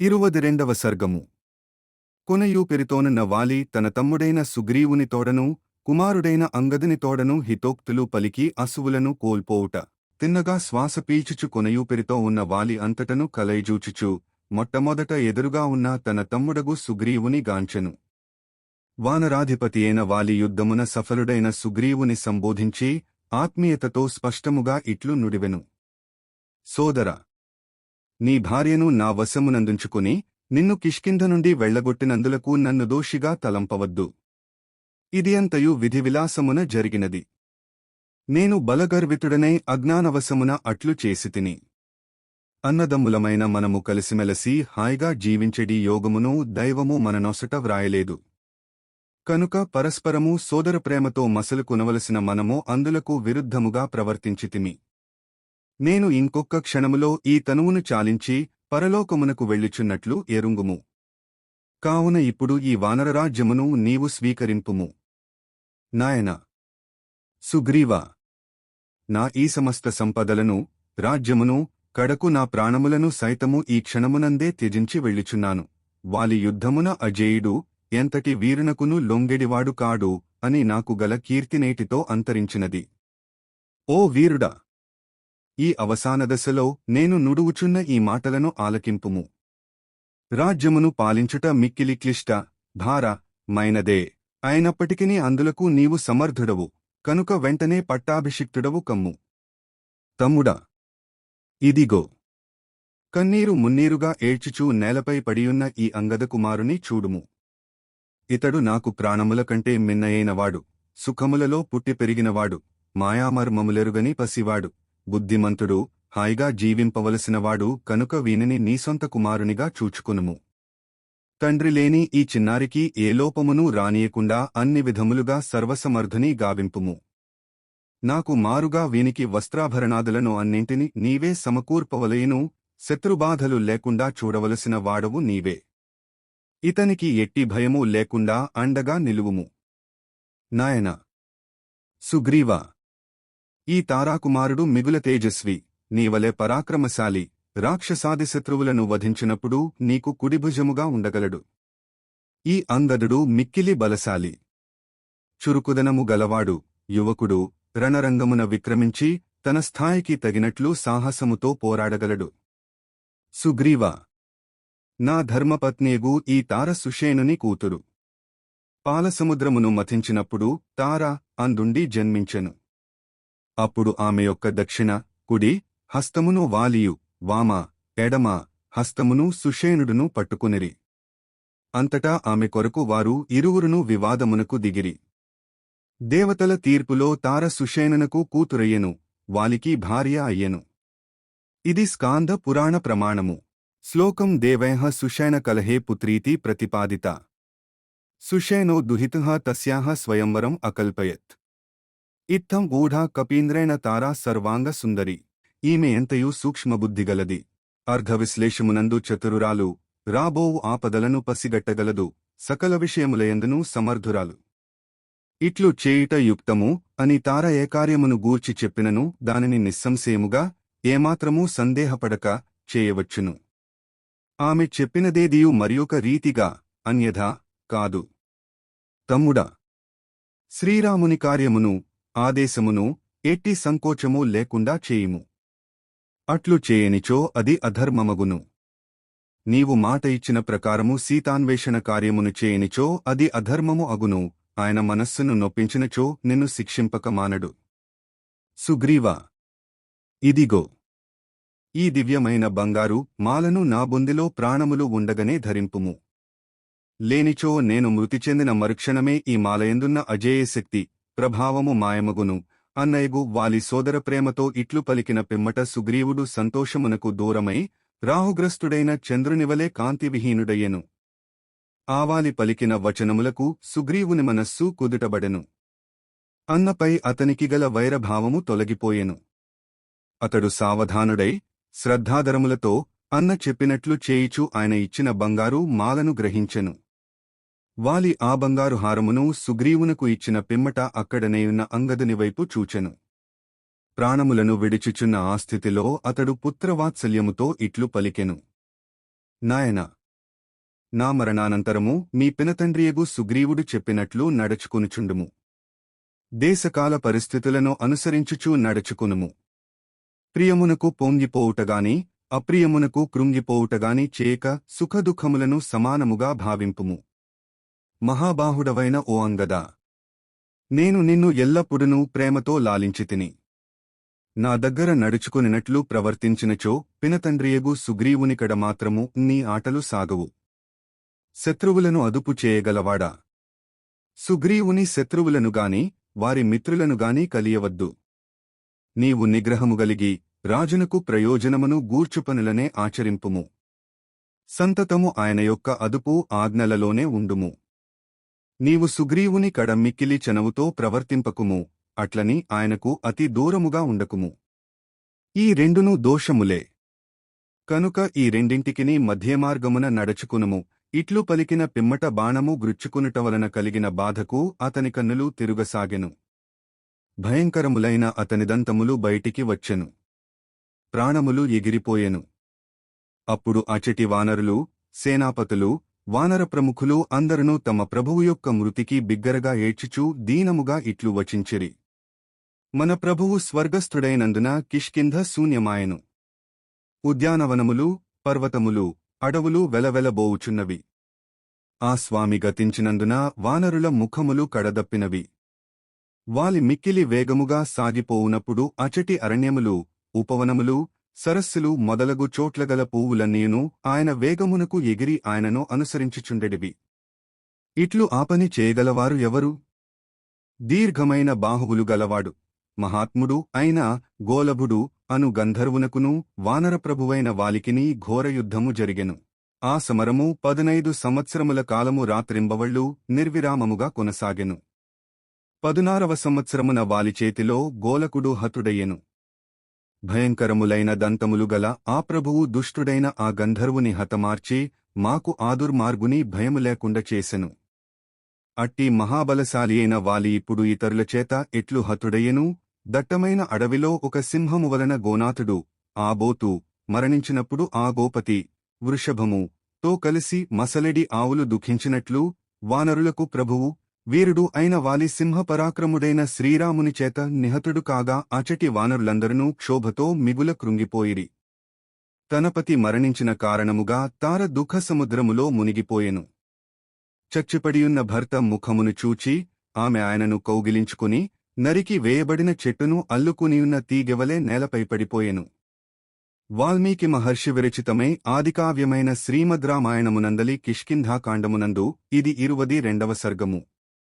ఇరువది సర్గము. కొనయూపెరితోనున్న వాలి తన తమ్ముడైన సుగ్రీవుని తోడను కుమారుడైన అంగదుని తోడను హితోక్తులు పలికి అసువులను కోల్పోవుట. తిన్నగా శ్వాస పీల్చుచు కొనయూపెరితో ఉన్న వాలి అంతటను కలైజూచుచు మొట్టమొదట ఎదురుగా ఉన్న తన తమ్ముడగు సుగ్రీవుని గాంచెను. వానరాధిపతి అయిన వాలి యుద్ధమున సఫలుడైన సుగ్రీవుని సంబోధించి ఆత్మీయతతో స్పష్టముగా ఇట్లు నుడివెను. సోదరా నీ భార్యను నా వశమునందుంచుకుని నిన్ను కిష్కింధ నుండి వెళ్ళగొట్టినందులకు నన్ను దోషిగా తలంపవద్దు. ఇది అంతయు విధివిలాసమున జరిగినది. నేను బలగర్వితుడనై అజ్ఞానవశమున అట్లు చేసితిని అన్నదమ్ములమైన మనము కలిసిమెలసి హాయిగా జీవించెడి యోగమును దైవము మననొసట వ్రాయలేదు. కనుక పరస్పరము సోదర ప్రేమతో మసలు కొనవలసిన మనము అందులకు విరుద్ధముగా ప్రవర్తించితిమి నేను ఇంకొక్క క్షణములో ఈ తనువును చాలించి పరలోకమునకు వెళ్ళుచున్నట్లు ఎరుంగుము. కావున ఇప్పుడు ఈ వానరరాజ్యమును నీవు స్వీకరింపుము. నాయన! సుగ్రీవా! నా ఈ సమస్త సంపదలను రాజ్యమును కడకు నా ప్రాణములను సైతము ఈ క్షణమునందే త్యజించి వెళ్ళుచున్నాను. వాలి యుద్ధమున అజేయుడు ఎంతటి వీరునకును లొంగెడివాడు కాడు అని నాకు గల కీర్తినేటితో అంతరించినది. ఓ వీరుడా! ఈ అవసాన దశలో నేను నుడువుచున్న ఈ మాటలను ఆలకింపుము. రాజ్యమును పాలించుట మిక్కిలి క్లిష్ట భార మైనదే. అయినప్పటికినీ అందులకు నీవు సమర్థుడవు కనుక వెంటనే పట్టాభిషిక్తుడవు కమ్ము. తమ్ముడా ఇదిగో కన్నీరు మున్నీరుగా ఏడ్చుచూ నేలపై పడియున్న ఈ అంగదకుమారుని చూడుము. ఇతడు నాకు ప్రాణముల కంటే మిన్నయైనవాడు సుఖములలో పుట్టి పెరిగినవాడు మాయామర్మములెరుగని పసివాడు. బుద్ధిమంతుడు హాయిగా జీవింపవలసినవాడు కనుక వీనిని నీ సొంత కుమారునిగా చూచుకునుము. తండ్రి లేని ఈ చిన్నారికి ఏ లోపమునూ రానియకుండా అన్ని విధములుగా సర్వసమర్థుని గావింపుము. నాకు మారుగా వీనికి వస్త్రాభరణాదులను అన్నింటిని నీవే సమకూర్పవలయును శత్రుబాధలు లేకుండా చూడవలసిన వాడవు నీవే. ఇతనికి ఎట్టి భయము లేకుండా అండగా నిలువుము. నాయన! సుగ్రీవా! ఈ తారాకుమారుడు మిగుల తేజస్వి నీవలే పరాక్రమశాలి రాక్షసాది శత్రువులను వధించినప్పుడు నీకు కుడిభుజముగా ఉండగలడు. ఈ అందదుడు మిక్కిలి బలశాలి. చురుకుదనము గలవాడు యువకుడు రణరంగమున విక్రమించి తన స్థాయికి తగినట్లు సాహసముతో పోరాడగలడు. సుగ్రీవ నా ధర్మపత్నేగు ఈ తార సుషేనుని కూతురు. పాలసముద్రమును మథించినప్పుడు తార అందుండి జన్మించెను. అప్పుడు ఆమె యొక్క దక్షిణ కుడి హస్తమును వాలియు వామ ఎడమ హస్తమును సుషేణుడును పట్టుకునిరి. అంతటా ఆమె కొరకు వారు ఇరువురును వివాదమునకు దిగిరి. దేవతల తీర్పులో తార సుషేణునకు కూతురయ్యెను వాలికి భార్య అయ్యెను. ఇది స్కాంద పురాణ ప్రమాణము. శ్లోకం దేవైః సుషేణ కలహే పుత్రీతి ప్రతిపాదిత. సుషేణో దుహితః తస్యాహ స్వయంవరం అకల్పయత్. ఇత్తం గూఢ కపీంద్రేణ తారా సర్వాంగ సుందరి. ఈమె ఎంతయూ సూక్ష్మబుద్ధిగలది. అర్ధవిశ్లేషమునందు చతురురాలు రాబోవు ఆపదలను పసిగట్టగలదు సకల విషయములయందునూ సమర్థురాలు. ఇట్లు చేయుట యుక్తము అని తార ఏ కార్యమును గూర్చి చెప్పినను దానిని నిస్సంశయముగా ఏమాత్రమూ సందేహపడక చేయవచ్చును. ఆమె చెప్పినదేదియు మరియొక రీతిగా అన్యథా కాదు. తమ్ముడా శ్రీరాముని కార్యమును ఆదేశమును ఎట్టి సంకోచము లేకుండా చేయుము. అట్లు చేయనిచో అది అధర్మమగును. నీవు మాట ఇచ్చిన ప్రకారము సీతాన్వేషణ కార్యమును చేయనిచో అది అధర్మము అగును. ఆయన మనస్సును నొప్పించినచో నిన్ను శిక్షింపక మానడు. సుగ్రీవా! ఇదిగో! ఈ దివ్యమైన బంగారు మాలను నా బొందిలో ప్రాణములు ఉండగనే ధరింపుము. లేనిచో నేను మృతి చెందిన మరుక్షణమే ఈ మాలయందున్న అజేయశక్తి ప్రభావము మాయమగును. అన్నయ్యగు వాలి సోదర ప్రేమతో ఇట్లు పలికిన పిమ్మట సుగ్రీవుడు సంతోషమునకు దూరమై రాహుగ్రస్తుడైన చంద్రునివలే కాంతివిహీనుడయ్యెను. ఆవాలి పలికిన వచనములకు సుగ్రీవుని మనస్సు కుదుటబడెను. అన్నపై అతనికి గల వైరభావము తొలగిపోయెను. అతడు సావధానుడై శ్రద్ధాధరములతో అన్న చెప్పినట్లు చేయిచు ఆయన ఇచ్చిన బంగారు మాలను గ్రహించెను. వాలి ఆ బంగారు హారమును సుగ్రీవునకు ఇచ్చిన పిమ్మట అక్కడనేయున్న అంగదుని వైపు చూచెను. ప్రాణములను విడిచిచున్న ఆ స్థితిలో అతడు పుత్రవాత్సల్యముతో ఇట్లు పలికెను. నాయన నా మరణానంతరము మీ పినతండ్రియగు సుగ్రీవుడు చెప్పినట్లు నడుచుకునుచుండుము. దేశకాల పరిస్థితులను అనుసరించుచూ నడుచుకునుము. ప్రియమునకు పొంగిపోవుటగాని అప్రియమునకు కృంగిపోవుటగాని చేయక సుఖదుఖములను సమానముగా భావింపుము. మహాబాహుడవైన ఓ అంగదా. నేను నిన్ను ఎల్లప్పుడూ ప్రేమతో లాలించితిని. నా దగ్గర నడుచుకునినట్లు ప్రవర్తించినచో పినతండ్రియగు సుగ్రీవునికడ మాత్రము నీ ఆటలు సాగవు. శత్రువులను అదుపు చేయగలవాడా? సుగ్రీవుని శత్రువులను గాని వారి మిత్రులను గాని కలియవద్దు. నీవు నిగ్రహము గలిగి రాజునకు ప్రయోజనమును గూర్చుపనులనే ఆచరింపుము. సంతతము ఆయన యొక్క అదుపు ఆజ్ఞలలోనే ఉండుము. నీవు సుగ్రీవుని కడ మిక్కిలి చనవుతో ప్రవర్తింపకుము అట్లని ఆయనకు అతి దూరముగా ఉండకుము. ఈ రెండును దోషములే. కనుక ఈ రెండింటికిని మధ్యమార్గమున నడచుకునుము ఇట్లు పలికిన పిమ్మట బాణము గ్రుచ్చుకునుట వలన కలిగిన బాధకు అతని కన్నులు తిరుగసాగెను. భయంకరములైన అతని దంతములు బయటికి వచ్చెను. ప్రాణములు ఎగిరిపోయెను. అప్పుడు అచటి వానరులు సేనాపతులు వానర ప్రముఖులు అందరునూ తమ ప్రభువు యొక్క మృతికి బిగ్గరగా ఏడ్చుచూ దీనముగా ఇట్లు వచించిరి. మన ప్రభువు స్వర్గస్థుడైనందున కిష్కింధ శూన్యమాయెను. ఉద్యానవనములు పర్వతములు అడవులు వెలవెలబోవుచున్నవి. ఆ స్వామి గతించినందున వానరుల ముఖములు కడదప్పినవి. వాలి మిక్కిలి వేగముగా సాగిపోవునప్పుడు అచటి అరణ్యములు ఉపవనములు సరస్సులు మొదలగు చోట్లగల పువ్వులన్నీను ఆయన వేగమునకు ఎగిరి ఆయనను అనుసరించుచుండెడివి. ఇట్లు ఆపని చేయగలవారు ఎవరు? దీర్ఘమైన బాహువులు గలవాడు మహాత్ముడు అయిన గోలభుడు అను గంధర్వునకును వానరప్రభువైన వాలికిని ఘోరయుద్ధము జరిగెను. ఆ సమరము పదునైదు సంవత్సరముల కాలము రాత్రింబవళ్ళు నిర్విరామముగా కొనసాగెను. పదునారవ సంవత్సరమున వాలి చేతిలో గోలకుడు హతుడయ్యెను. భయంకరములైన దంతములు గల ఆ ప్రభువు దుష్టుడైన ఆ గంధర్వుని హతమార్చి మాకు ఆదుర్మార్గుని భయము లేకుండా చేసెను. అట్టి మహాబలశాలి అయిన వాలి ఇప్పుడు ఇతరుల చేత ఎట్లు హతుడయ్యను? దట్టమైన అడవిలో ఒక సింహము వలన గోనాథుడు ఆ బోతు మరణించినప్పుడు ఆ గోపతి వృషభము తో కలిసి మసలెడి ఆవులు దుఃఖించినట్లు వానరులకు ప్రభువు వీరుడు అయిన వాలి సింహపరాక్రముడైన శ్రీరాముని చేత నిహతుడు కాగా అచటి వానరులందరూ క్షోభతో మిగుల కృంగిపోయిరి. తనపతి మరణించిన కారణముగా తార దుఃఖ సముద్రములో మునిగిపోయెను. చచ్చిపడియున్న భర్త ముఖమును చూచి ఆమె ఆయనను కౌగిలించుకుని నరికి వేయబడిన చెట్టును అల్లుకునియున్న తీగెవలే నేలపై పడిపోయెను. వాల్మీకి మహర్షి విరచితమై ఆదికావ్యమైన శ్రీమద్రామాయణమునందలి కిష్కింధాకాండమునందు ఇది ఇరువది రెండవ సర్గము.